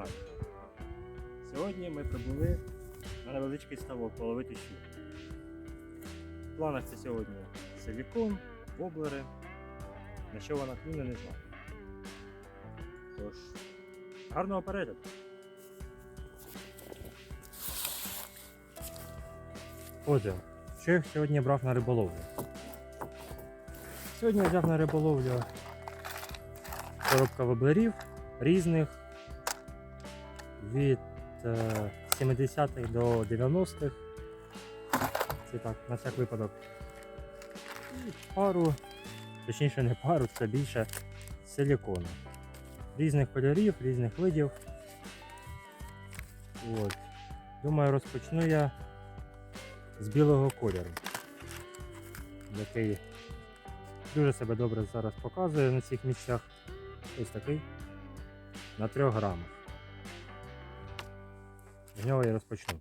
Каналі. Сьогодні ми прибули на невеличкий ставок половити щук. В планах це сьогодні силікон, воблери. На що вона клюне, не знаю. Тож, гарного перегляду! Отже, що я сьогодні брав на риболовлю? Сьогодні я взяв на риболовлю коробка воблерів різних від е, 70-х до 90-х. Це так, на всяк випадок. І пару, точніше не пару, це більше силікону. Різних кольорів, різних видів. От. Думаю, розпочну я з білого кольору, який дуже себе добре зараз показує на цих місцях. Ось такий на 3 грамах. З нього я розпочну.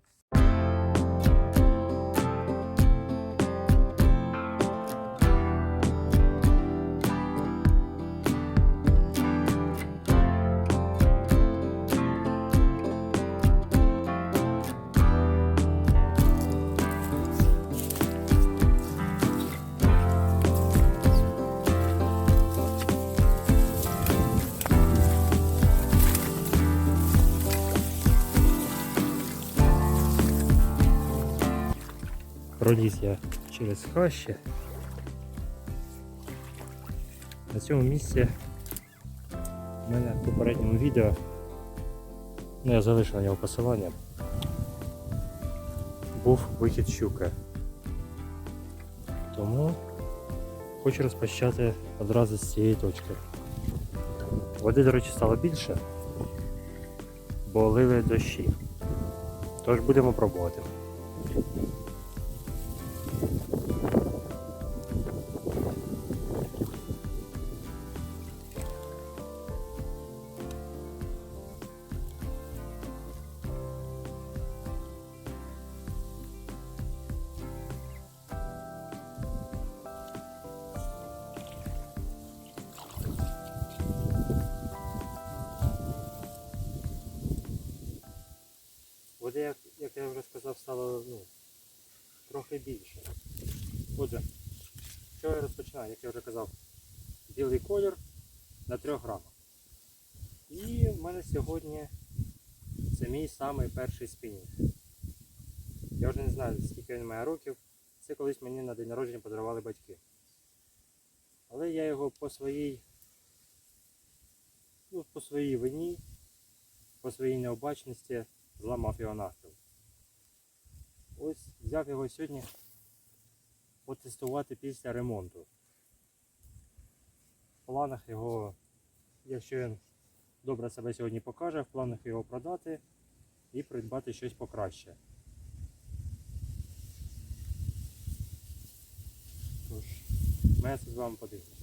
Проліз я через хащі. На цьому місці у мене в попередньому відео, ну я залишу на нього посилання, був вихід щуки. Тому хочу розпочати одразу з цієї точки. Води, до речі, стало більше, бо лили дощі. Тож будемо пробувати. Я вже сказав, стало ну, трохи більше. Отже, що я розпочинаю, як я вже казав, білий колір на 3 грамах. І в мене сьогодні це мій самий перший спінінг. Я вже не знаю, скільки він має років. Це колись мені на день народження подарували батьки. Але я його по своїй, ну, по своїй вині, по своїй необачності зламав його навпіл. Ось взяв його сьогодні потестувати після ремонту. В планах його, якщо він добре себе сьогодні покаже, в планах його продати і придбати щось покраще. Тож, ми це з вами подивимося.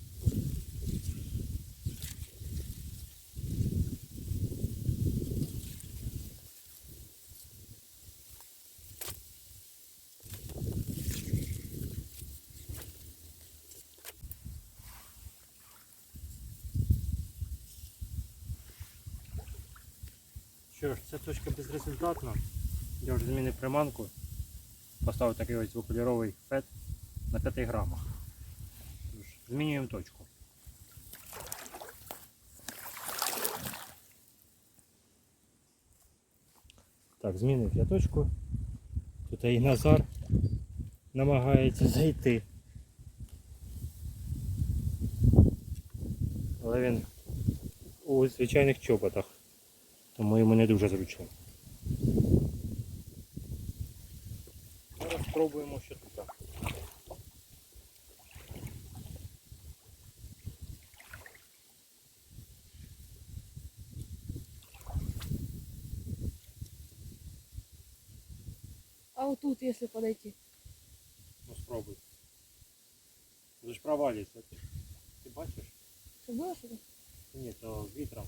Що ж, ця точка безрезультатна. Я вже змінив приманку. Поставив такий ось двокольоровий фет на 5 грамах. Змінюємо точку. Так, змінив я точку. Тут і Назар намагається зайти. Але він у звичайних чоботах тому йому не дуже зручно. Зараз спробуємо, що тут. А вот тут, если подойти. Ну спробуй. Вже ж провалюється. Ти, ти бачиш? Что было что-то? Ні, то вітром.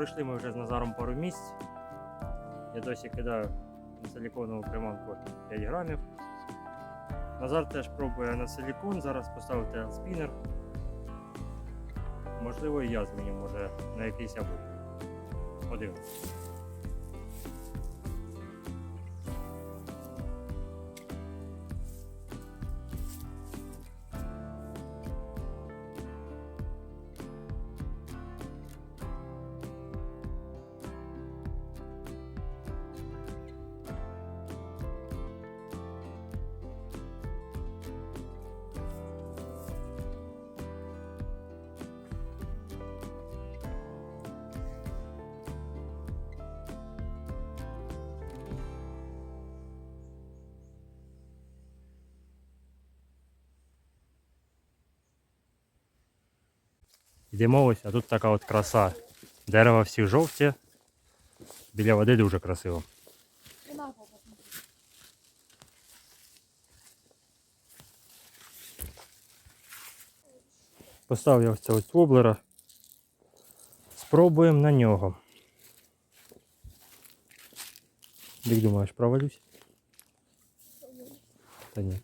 Пройшли ми вже з Назаром пару місць. Я досі кидаю на силіконову приманку 5 грамів. Назар теж пробує на силікон, зараз поставити спінер. Можливо, і я зміню, може, на якийсь або. Подивимось. Йдемо ось, а тут така от краса. Дерева всі жовті. Біля води дуже красиво. И на пол посмотри. Поставив я ось цього воблера. Спробуємо на нього. Як думаєш, провалюсь? Та ні.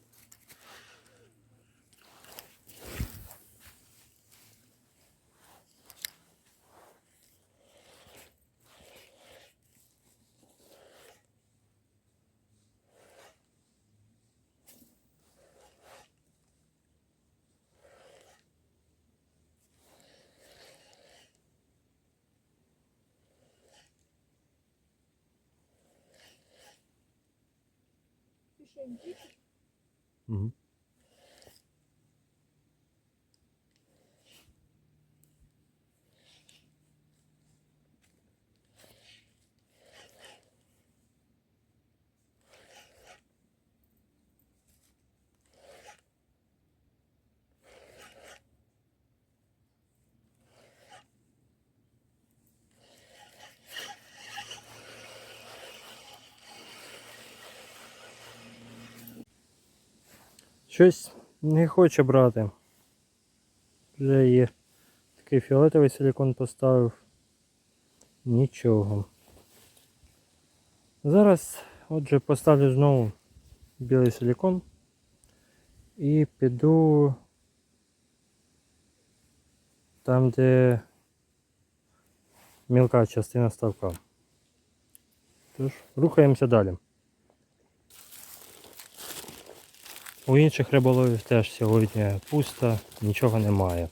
Ты Щось не хоче брати. Вже є такий фіолетовий силікон поставив. Нічого. Зараз, отже, поставлю знову білий силікон і піду там, де мілка частина ставка. Тож, рухаємося далі. У інших риболовів теж сьогодні пусто, нічого немає.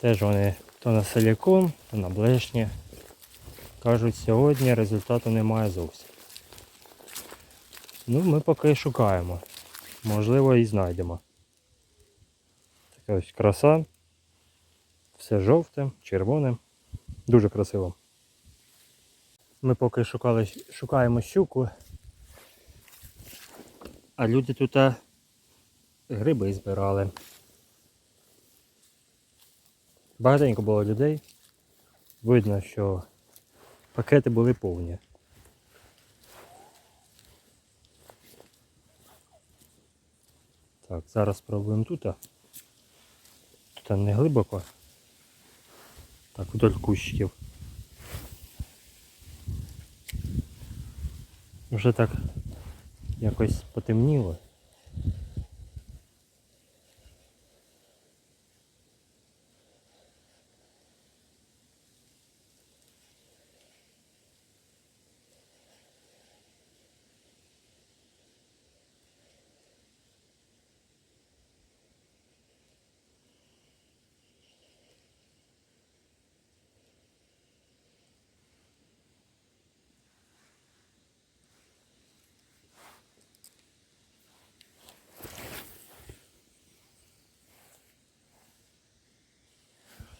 Теж вони то на силікон, то на блешні. Кажуть, сьогодні результату немає зовсім. Ну, ми поки шукаємо. Можливо, і знайдемо. Така ось краса. Все жовте, червоне. Дуже красиво. Ми поки шукали, шукаємо щуку. А люди тут гриби збирали. Багатенько було людей. Видно, що пакети були повні. Так, зараз спробуємо тут. Тут не глибоко. Так, вдоль кущиків. Вже так якось потемніло.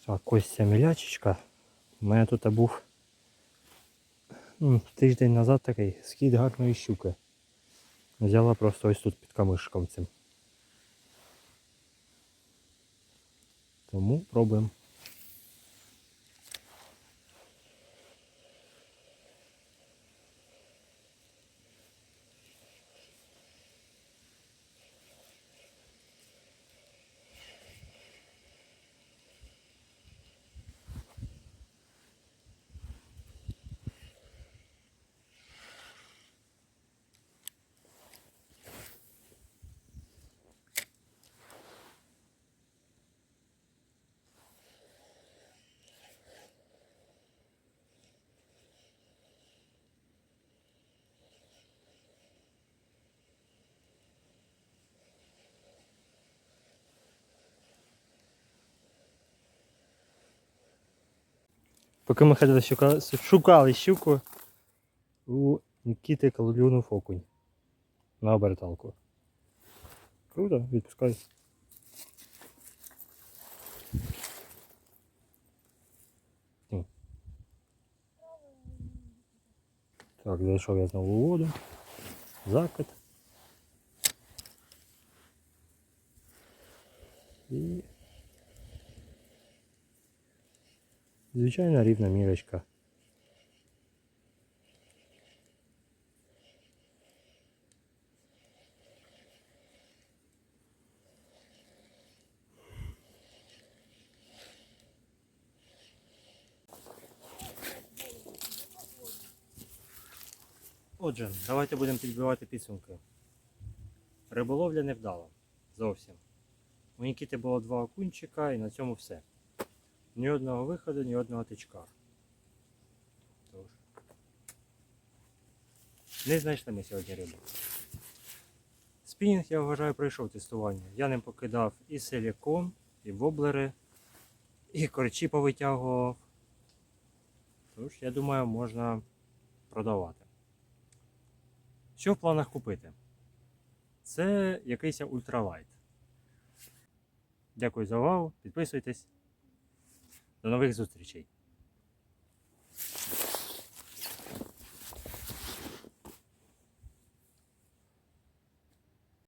Так, ось ця мілячечка. У мене тут був ну, тиждень назад такий скид гарної щуки. Взяла просто ось тут під камишком цим. Тому пробуємо. Поки ми ходили шукали, шукали щуку, у Нікіти клюнув окунь на оберталку. Круто, відпускай. Так, зайшов я знову у воду. Закид. І. Звичайна рівна мірочка. Отже, давайте будемо підбивати підсумки. Риболовля не вдала. Зовсім. У Нікіти було два окунчика і на цьому все. Ні одного виходу, ні одного тичка. Тож. Не знайшли ми сьогодні рибу. Спінінг, я вважаю, пройшов тестування. Я ним покидав і силікон, і воблери, і корчі повитягував. Тож, я думаю, можна продавати. Що в планах купити? Це якийсь ультралайт. Дякую за увагу. Підписуйтесь. До нових зустрічей.